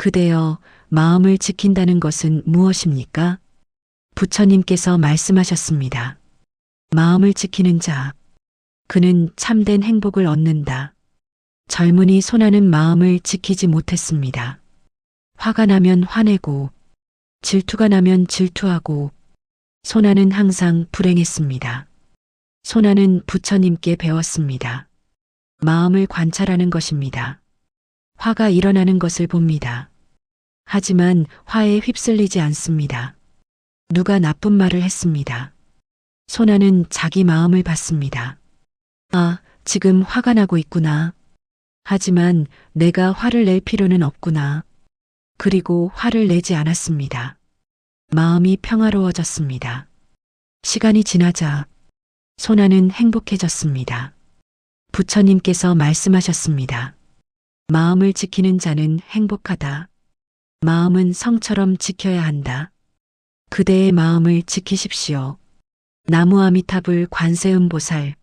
그대여 마음을 지킨다는 것은 무엇입니까? 부처님께서 말씀하셨습니다. 마음을 지키는 자, 그는 참된 행복을 얻는다. 젊은이 소나는 마음을 지키지 못했습니다. 화가 나면 화내고, 질투가 나면 질투하고, 소나는 항상 불행했습니다. 소나는 부처님께 배웠습니다. 마음을 관찰하는 것입니다. 화가 일어나는 것을 봅니다. 하지만 화에 휩쓸리지 않습니다. 누가 나쁜 말을 했습니다. 소나는 자기 마음을 봤습니다. 아, 지금 화가 나고 있구나. 하지만 내가 화를 낼 필요는 없구나. 그리고 화를 내지 않았습니다. 마음이 평화로워졌습니다. 시간이 지나자 소나는 행복해졌습니다. 부처님께서 말씀하셨습니다. 마음을 지키는 자는 행복하다. 마음은 성처럼 지켜야 한다. 그대의 마음을 지키십시오. 나무 아미타불 관세음보살